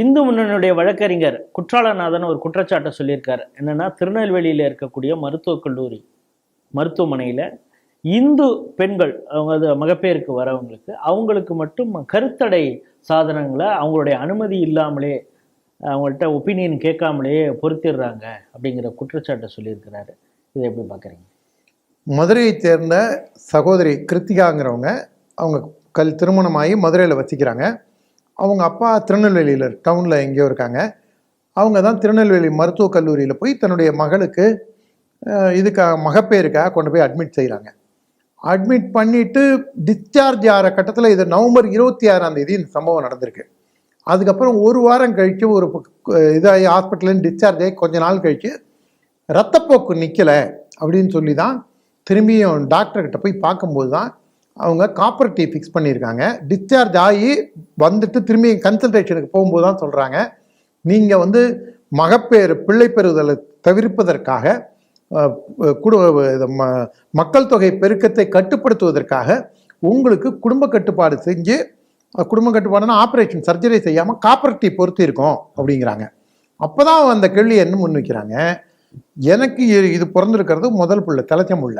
இந்து முன்னணியுடைய வழக்கறிஞர் குற்றாலநாதன் ஒரு குற்றச்சாட்டை சொல்லியிருக்காரு. என்னன்னா திருநெல்வேலியில் இருக்கக்கூடிய மருத்துவக் கல்லூரி மருத்துவமனையில் இந்து பெண்கள் அவங்க அது மகப்பேருக்கு வரவங்களுக்கு அவங்களுக்கு மட்டும் கருத்தடை சாதனங்களை அவங்களுடைய அனுமதி இல்லாமலே அவங்கள்ட்ட ஒப்பீனியன் கேட்காமலே பொருத்திடுறாங்க அப்படிங்கிற குற்றச்சாட்டை சொல்லியிருக்கிறாரு. இதை எப்படி பார்க்குறீங்க? மதுரையைச் சேர்ந்த சகோதரி கிருத்திகாங்கிறவங்க அவங்க கல் திருமணமாகி மதுரையில் வசிக்கிறாங்க. அவங்க அப்பா திருநெல்வேலியில் டவுனில் எங்கேயோ இருக்காங்க. அவங்க தான் திருநெல்வேலி மருத்துவக் கல்லூரியில் போய் தன்னுடைய மகளுக்கு இதுக்காக மகப்பேருக்காக கொண்டு போய் அட்மிட் செய்கிறாங்க அட்மிட் பண்ணிவிட்டு டிஸ்சார்ஜ் ஆகிற கட்டத்தில் இது நவம்பர் இருபத்தி ஆறாம் தேதி இந்த சம்பவம் நடந்திருக்கு. அதுக்கப்புறம் ஒரு வாரம் கழித்து ஒரு இதாகி ஹாஸ்பிட்டலேருந்து டிஸ்சார்ஜ் ஆகி கொஞ்ச நாள் கழித்து ரத்தப்போக்கு நிற்கலை அப்படின்னு சொல்லி தான் திரும்பியும் டாக்டர்கிட்ட போய் பார்க்கும்போது தான் அவங்க காப்பர் டீ ஃபிக்ஸ் பண்ணியிருக்காங்க. டிஸ்சார்ஜ் ஆகி வந்துட்டு திரும்பி கன்சல்டேஷனுக்கு போகும்போது தான் சொல்கிறாங்க நீங்கள் வந்து மகப்பேறு பிள்ளை பெறுதலை தவிர்ப்பதற்காக அஹ், ம- மக்கள் தொகை பெருக்கத்தை கட்டுப்படுத்துவதற்காக உங்களுக்கு குடும்ப கட்டுப்பாடு செஞ்சு குடும்ப கட்டுப்பாடுனா ஆப்ரேஷன் சர்ஜரி செய்யாமல் காப்பர்ட்டி டீ இருக்கோம் அப்படிங்கிறாங்க. அப்போ தான் அந்த கேள்வி என்ன முன் வைக்கிறாங்க எனக்கு இது பிறந்திருக்கிறது முதல் பிள்ளை தலைச்சம் முள்ள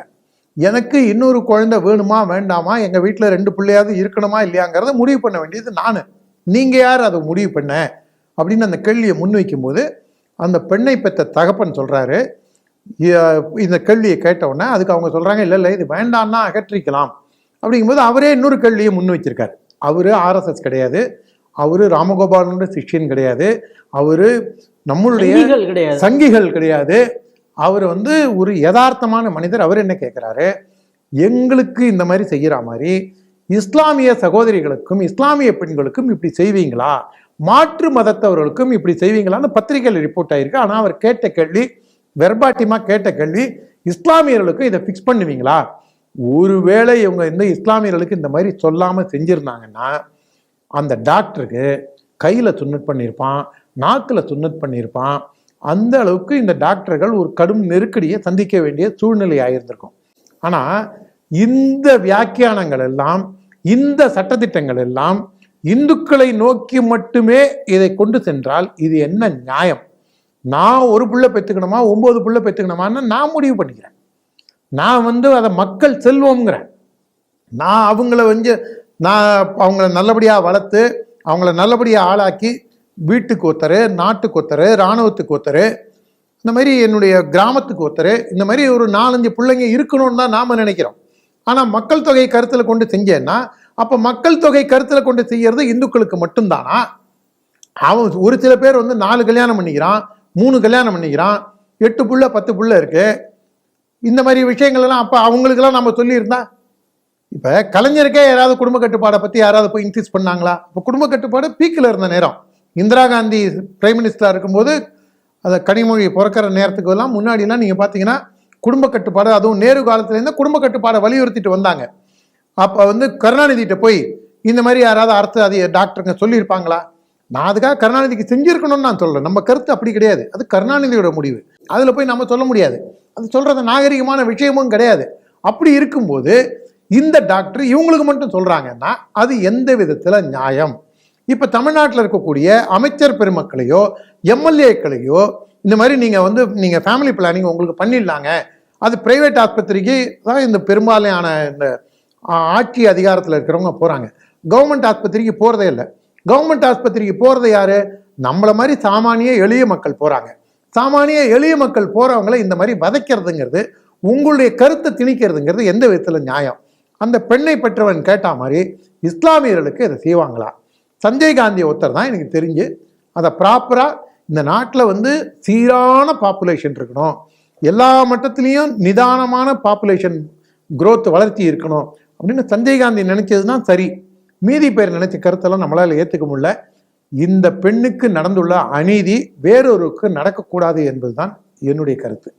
எனக்கு இன்னொரு குழந்தை வேணுமா வேண்டாமா? எங்கள் வீட்டில் ரெண்டு பிள்ளையாவது இருக்கணுமா இல்லையாங்கிறத முடிவு பண்ண வேண்டியது நான். நீங்கள் யார் அதை முடிவு பண்ண? அப்படின்னு அந்த கேள்வியை முன்வைக்கும்போது அந்த பெண்ணை பெற்ற தகப்பன் சொல்கிறாரு இந்த கேள்வியை கேட்ட உடனே அதுக்கு அவங்க சொல்கிறாங்க இல்லை இல்லை இது வேண்டாம்னா அகற்றிக்கலாம். அப்படிங்கும்போது அவரே இன்னொரு கேள்வியை முன் வச்சிருக்காரு அவர் ஆர்எஸ்எஸ் கிடையாது. அவர் ராமகோபாலனோட சிஷ்யன் கிடையாது. அவர் நம்மளுடைய சங்கிகள் கிடையாது. அவர் வந்து ஒரு யதார்த்தமான மனிதர். அவர் என்ன கேட்குறாரு எங்களுக்கு இந்த மாதிரி செய்கிற மாதிரி இஸ்லாமிய சகோதரிகளுக்கும் இஸ்லாமிய பெண்களுக்கும் இப்படி செய்வீங்களா? மாற்று மதத்தவர்களுக்கும் இப்படி செய்வீங்களான்னு பத்திரிகையில் ரிப்போர்ட் ஆயிருக்கு. ஆனால் அவர் கேட்ட கேள்வி வெர்பாட்டிமா கேட்ட கேள்வி இஸ்லாமியர்களுக்கும் இதை ஃபிக்ஸ் பண்ணுவீங்களா? ஒருவேளை இவங்க இந்த இஸ்லாமியர்களுக்கு இந்த மாதிரி சொல்லாமல் செஞ்சுருந்தாங்கன்னா அந்த டாக்டருக்கு கையில் சுண்ணட் பண்ணியிருப்பான் நாக்கில் சுண்ணட் பண்ணியிருப்பான் அந்த அளவுக்கு இந்த டாக்டர்கள் ஒரு கடும் நெருக்கடியை சந்திக்க வேண்டிய சூழ்நிலை ஆயிருந்திருக்கும் ஆனால் இந்த வியாக்கியானங்கள் எல்லாம் இந்த சட்டத்திட்டங்கள் எல்லாம் இந்துக்களை நோக்கி மட்டுமே இதை கொண்டு சென்றால் இது என்ன நியாயம்? நான் ஒரு புள்ள பெற்றுக்கணுமா ஒன்பது புள்ள பெற்றுக்கணுமான்னு நான் முடிவு பண்ணிக்கிறேன். நான் வந்து அதை மக்கள் செல்வோங்கிறேன் நான் அவங்கள வந்து நான் அவங்கள நல்லபடியாக வளர்த்து அவங்கள நல்லபடியாக ஆளாக்கி வீட்டுக்கு ஒருத்தர் நாட்டுக்கு ஒருத்தர் இராணுவத்துக்கு ஒருத்தர் இந்த மாதிரி என்னுடைய கிராமத்துக்கு ஒருத்தர் இந்த மாதிரி ஒரு நாலஞ்சு பிள்ளைங்க இருக்கணும்னு தான் நாம் நினைக்கிறோம். ஆனால் மக்கள் தொகை கருத்தில் கொண்டு செஞ்சேன்னா அப்போ மக்கள் தொகை கருத்தில் கொண்டு செய்யறது இந்துக்களுக்கு மட்டும்தானா? அவன் ஒரு சில பேர் வந்து நாலு கல்யாணம் பண்ணிக்கிறான் மூணு கல்யாணம் பண்ணிக்கிறான் எட்டு புள்ள பத்து புள்ள இருக்கு. இந்த மாதிரி விஷயங்கள்லாம் அப்போ அவங்களுக்கெல்லாம் நம்ம சொல்லியிருந்தா இப்போ கலைஞருக்கே யாராவது குடும்ப கட்டுப்பாடை பற்றி யாராவது போய் இன்க்ரீஸ் பண்ணாங்களா? இப்போ குடும்ப கட்டுப்பாடு பீக்கில் இருந்த நேரம். இந்திரா காந்தி பிரைம் மினிஸ்டராக இருக்கும்போது அந்த கனிமொழி பிறக்கிற நேரத்துக்கு எல்லாம் முன்னாடிலாம் நீங்கள் பார்த்தீங்கன்னா குடும்ப கட்டுப்பாடு அதுவும் நேரு காலத்துலேருந்து குடும்ப கட்டுப்பாடை வலியுறுத்திட்டு வந்தாங்க. அப்போ வந்து கருணாநிதிகிட்ட போய் இந்த மாதிரி யாராவது அர்த்த அது டாக்டருங்க சொல்லியிருப்பாங்களா? நான் அதுக்காக கருணாநிதிக்கு செஞ்சுருக்கணும்னு நான் சொல்கிறேன் நம்ம கருத்து அப்படி கிடையாது. அது கருணாநிதியோட முடிவு. அதில் போய் நம்ம சொல்ல முடியாது. அது சொல்கிறது நாகரிகமான விஷயமும் கிடையாது. அப்படி இருக்கும்போது இந்த டாக்டர் இவங்களுக்கு மட்டும் சொல்கிறாங்கன்னா அது எந்த விதத்தில் நியாயம்? இப்போ தமிழ்நாட்டில் இருக்கக்கூடிய அமைச்சர் பெருமக்களையோ எம்எல்ஏக்களையோ இந்த மாதிரி நீங்கள் வந்து நீங்கள் ஃபேமிலி பிளானிங் உங்களுக்கு பண்ணிடலாங்க. அது பிரைவேட் ஆஸ்பத்திரிக்கு தான் இந்த பெரும்பாலான இந்த ஆட்சி அதிகாரத்தில் இருக்கிறவங்க போகிறாங்க கவர்மெண்ட் ஆஸ்பத்திரிக்கு போகிறதே இல்லை. கவர்மெண்ட் ஆஸ்பத்திரிக்கு போகிறது யார்? நம்மளை மாதிரி சாமானிய எளிய மக்கள் போகிறாங்க சாமானிய எளிய மக்கள் போகிறவங்கள இந்த மாதிரி வதைக்கிறதுங்கிறது உங்களுடைய கருத்தை திணிக்கிறதுங்கிறது எந்த விதத்தில் நியாயம்? அந்த பெண்ணை பெற்றவன் கேட்ட மாதிரி இஸ்லாமியர்களுக்கு இதை செய்வாங்களா? சஞ்சய் காந்தி ஒருத்தர் தான் எனக்கு தெரிஞ்சு. அதை ப்ராப்பராக இந்த நாட்டில் வந்து சீரான பாப்புலேஷன் இருக்கணும். எல்லா மட்டத்திலையும் நிதானமான பாப்புலேஷன் குரோத் வளர்ச்சி இருக்கணும். அப்படின்னு சஞ்சய் காந்தி நினைச்சது சரி. மீதி பேர் நினைச்ச கருத்தெல்லாம் நம்மளால் ஏற்றுக்க முடியல. இந்த பெண்ணுக்கு நடந்துள்ள அநீதி வேறொருக்கு நடக்கக்கூடாது என்பதுதான் என்னுடைய கருத்து.